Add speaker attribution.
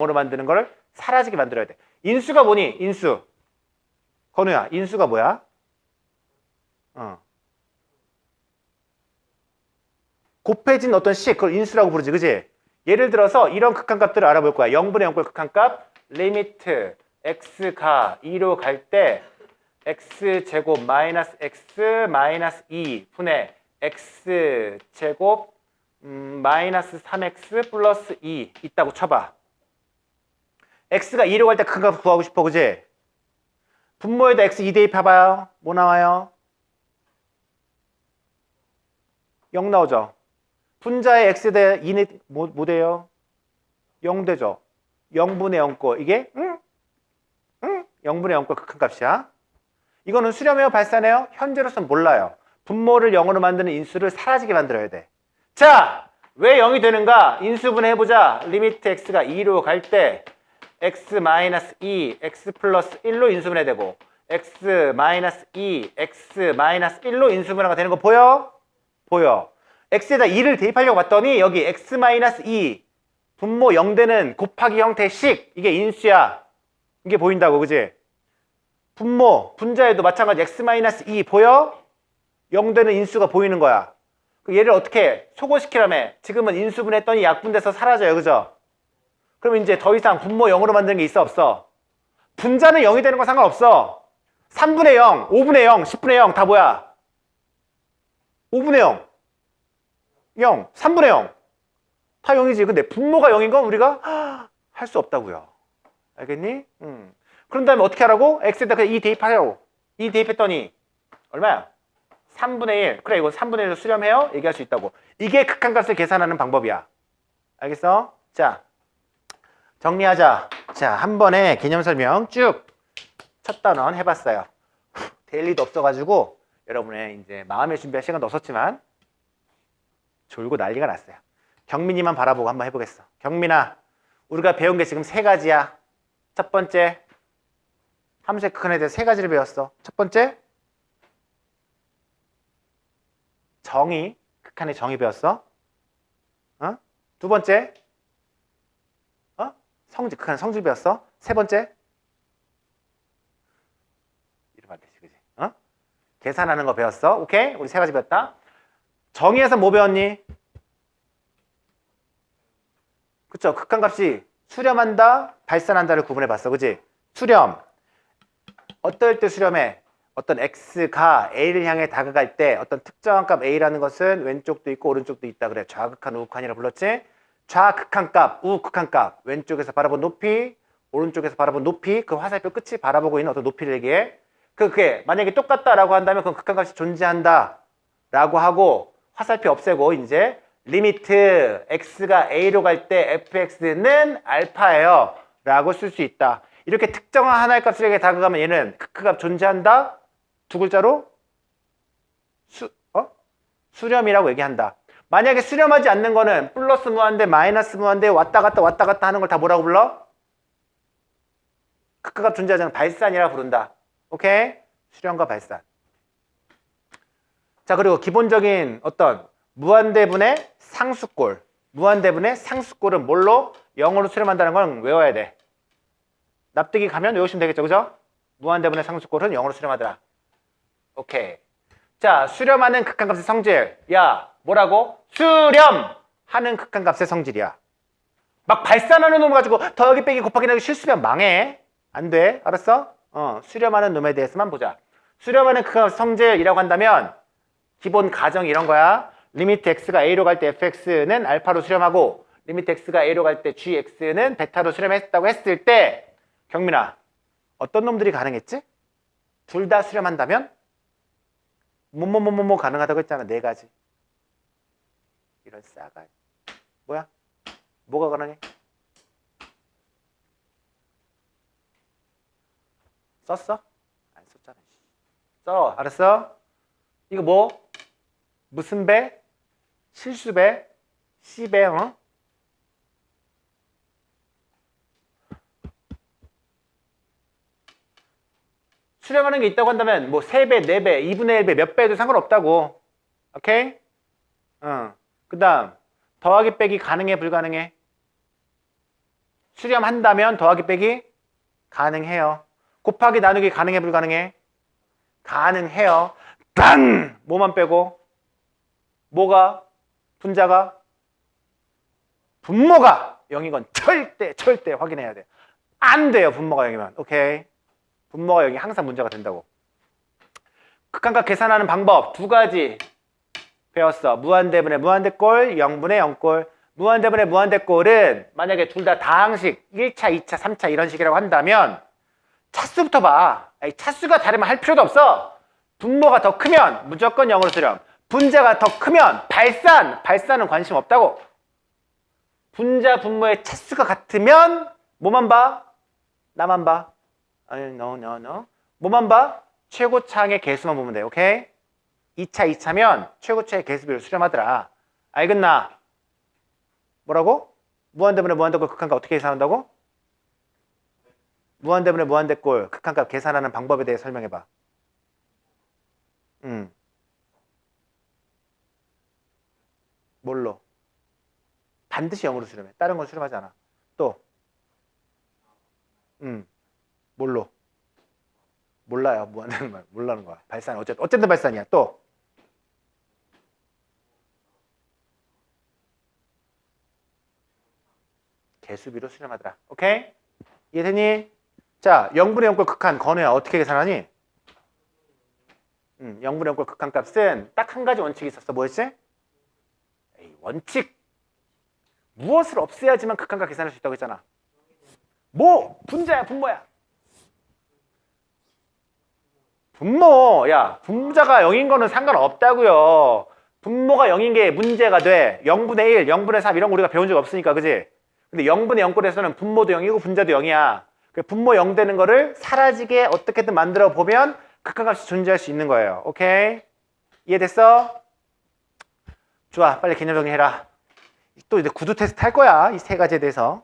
Speaker 1: 영어로 만드는 거를 사라지게 만들어야 돼. 인수가 뭐니? 인수. 건우야, 인수가 뭐야? 어. 곱해진 어떤 식, 그걸 인수라고 부르지, 그지? 예를 들어서 이런 극한값들을 알아볼 거야. 0분의 0꼴 극한값, 리미트, x가 2로 갈 때, x제곱 마이너스 x 마이너스 2 분의 x제곱 음, 마이너스 3x 플러스 2 있다고 쳐봐. X가 2로 갈 때 큰 값 구하고 싶어, 그지? 분모에다 x 2 대입해봐요. 뭐 나와요? 0 나오죠? 분자의 x 대 2는 뭐, 뭐 돼요? 0 되죠? 0분의 0꼴. 이게, 응? 응? 0분의 0꼴 극한값이야. 이거는 수렴해요? 발산해요? 현재로서는 몰라요. 분모를 0으로 만드는 인수를 사라지게 만들어야 돼. 자, 왜 0이 되는가? 인수분해 해보자. 리미트 x가 2로 갈 때 x 마이너스 2, x 플러스 1로 인수분해 되고 x 마이너스 2, x 마이너스 1로 인수분해가 되는 거 보여? 보여. x에다 2를 대입하려고 봤더니 여기 x 마이너스 2 분모 0되는 곱하기 형태의 식 이게 인수야. 이게 보인다고 그지? 분모 분자에도 마찬가지 x 마이너스 2 보여? 0되는 인수가 보이는 거야. 그 얘를 어떻게 소거시키라며 지금은 인수분했더니 약분돼서 사라져요 그죠? 그럼 이제 더 이상 분모 0으로 만드는 게 있어 없어? 분자는 0이 되는 건 상관없어 3분의 0, 5분의 0, 10분의 0 다 뭐야? 5분의 0 0, 3분의 0 다 0이지 근데 분모가 0인 건 우리가 할 수 없다고요 알겠니? 음. 그런 다음에 어떻게 하라고? x에다 그냥 2 대입하라고 2 대입했더니 얼마야? 3분의 1. 그래, 이건 3분의 1로 수렴해요? 얘기할 수 있다고. 이게 극한값을 계산하는 방법이야. 알겠어? 자, 정리하자. 자, 한 번에 개념 설명 쭉 첫 단원 해봤어요. 데일리도 없어가지고 여러분의 이제 마음의 준비할 시간도 없었지만 졸고 난리가 났어요. 경민이만 바라보고 한번 해보겠어. 경민아, 우리가 배운 게 지금 세 가지야. 첫 번째, 함수의 극한에 대해서 세 가지를 배웠어. 첫 번째, 정의, 극한의 정의 배웠어. 어? 두 번째, 어? 성질, 극한 성질 배웠어. 세 번째, 이러면 안 되지, 그지? 어? 계산하는 거 배웠어. 오케이? 우리 세 가지 배웠다. 정의에서 뭐 배웠니? 그쵸? 극한값이 수렴한다, 발산한다를 구분해 봤어. 그지? 수렴. 어떨 때 수렴해? 어떤 x가 a를 향해 다가갈 때 어떤 특정한 값 a라는 것은 왼쪽도 있고 오른쪽도 있다 그래. 좌극한, 우극한이라 불렀지? 좌극한 값, 우극한 값. 왼쪽에서 바라본 높이, 오른쪽에서 바라본 높이, 그 화살표 끝이 바라보고 있는 어떤 높이를 얘기해. 그, 그게 만약에 똑같다라고 한다면 그건 극한 값이 존재한다. 라고 하고 화살표 없애고 이제 리미트 x가 a로 갈 때 fx는 알파예요. 라고 쓸 수 있다. 이렇게 특정한 하나의 값에게 다가가면 얘는 극값 존재한다. 두 글자로 수, 어? 수렴이라고 얘기한다. 만약에 수렴하지 않는 거는 플러스 무한대, 마이너스 무한대 왔다 갔다 왔다 갔다 하는 걸 다 뭐라고 불러? 존재하지 않는 발산이라 부른다. 오케이? 수렴과 발산. 자, 그리고 기본적인 어떤 무한대분의 상수꼴. 무한대분의 상수꼴은 뭘로? 0으로 수렴한다는 건 외워야 돼. 납득이 가면 외우시면 되겠죠. 그죠? 무한대분의 상수꼴은 0으로 수렴하더라. 오케이. 자, 수렴하는 극한값의 성질. 야, 뭐라고? 수렴하는 극한값의 성질이야. 막 발산하는 놈 가지고 더하기 빼기 곱하기 나기 실수면 망해. 안 돼. 알았어? 어, 수렴하는 놈에 대해서만 보자. 수렴하는 극한값의 성질이라고 한다면 기본 가정이 이런 거야. 리미트 x가 a로 갈 때 fx는 알파로 수렴하고 리미트 x가 a로 갈 때 gx는 베타로 수렴했다고 했을 때 경민아 어떤 놈들이 가능했지? 둘 다 수렴한다면 뭐뭐뭐뭐뭐 가능하다고 했잖아 네 가지 이런 싸가 뭐야? 뭐가 가능해? 썼어? 안 썼잖아 써 알았어? 이거 뭐? 무슨 배? 실수배? 시배 어? 수렴하는 게 있다고 한다면 뭐 3배, 4배, 2분의 1배, 몇 배도 상관없다고. 오케이? 어. 그 다음 더하기 빼기 가능해, 불가능해? 수렴한다면 더하기 빼기 가능해요. 곱하기 나누기 가능해 불가능해? 가능해요. 단 뭐만 빼고 뭐가 분자가 분모가 0인 건 절대 절대 확인해야 돼. 안 돼요. 분모가 0이면. 오케이. 분모가 0이 항상 문제가 된다고. 극한값 계산하는 방법 두 가지 배웠어. 무한대분의 무한대꼴, 0분의 0꼴. 무한대분의 무한대꼴은 만약에 둘 다 다항식 1차, 2차, 3차 이런 식이라고 한다면 차수부터 봐. 아니, 차수가 다르면 할 필요도 없어. 분모가 더 크면 무조건 0으로 수렴. 분자가 더 크면 발산, 발산은 관심 없다고. 분자 분모의 차수가 같으면 뭐만 봐? 나만 봐. 아니, no, no, no. 뭐만 봐? 최고차항의 개수만 보면 돼. 오케이? 2차, 2차면 최고차의 개수비를 수렴하더라. 알겠나? 뭐라고? 무한대분의 무한대꼴 극한값 어떻게 계산한다고? 무한대분의 무한대꼴 극한값 계산하는 방법에 대해 설명해봐. 음. 뭘로? 반드시 0으로 수렴해. 다른 건 수렴하지 않아. 또. 음. 뭘로? 몰라요. 무한대는 말. 몰라는 거야. 발산. 어쨌든 어쨌든 발산이야. 또. 개수비로 수렴하더라. 오케이? 이해되니? 자, 0분의 0꼴 극한 건우야 어떻게 계산하니? 음, 0분의 0꼴 극한 값은 딱 한 가지 원칙이 있었어. 뭐였지? 에이, 원칙. 무엇을 없애야지만 극한값 계산할 수 있다고 했잖아. 뭐? 분자야, 분모야. 분모, 야, 분자가 0인 거는 상관없다고요. 분모가 0인 게 문제가 돼. 0분의 1, 0분의 3 이런 거 우리가 배운 적 없으니까, 그지? 근데 0분의 0꼴에서는 분모도 0이고 분자도 0이야. 그 분모 0 되는 거를 사라지게 어떻게든 만들어 보면 극한값이 존재할 수 있는 거예요. 오케이? 이해됐어? 좋아, 빨리 개념 정리해라. 또 이제 구두 테스트 할 거야. 이 세 가지에 대해서.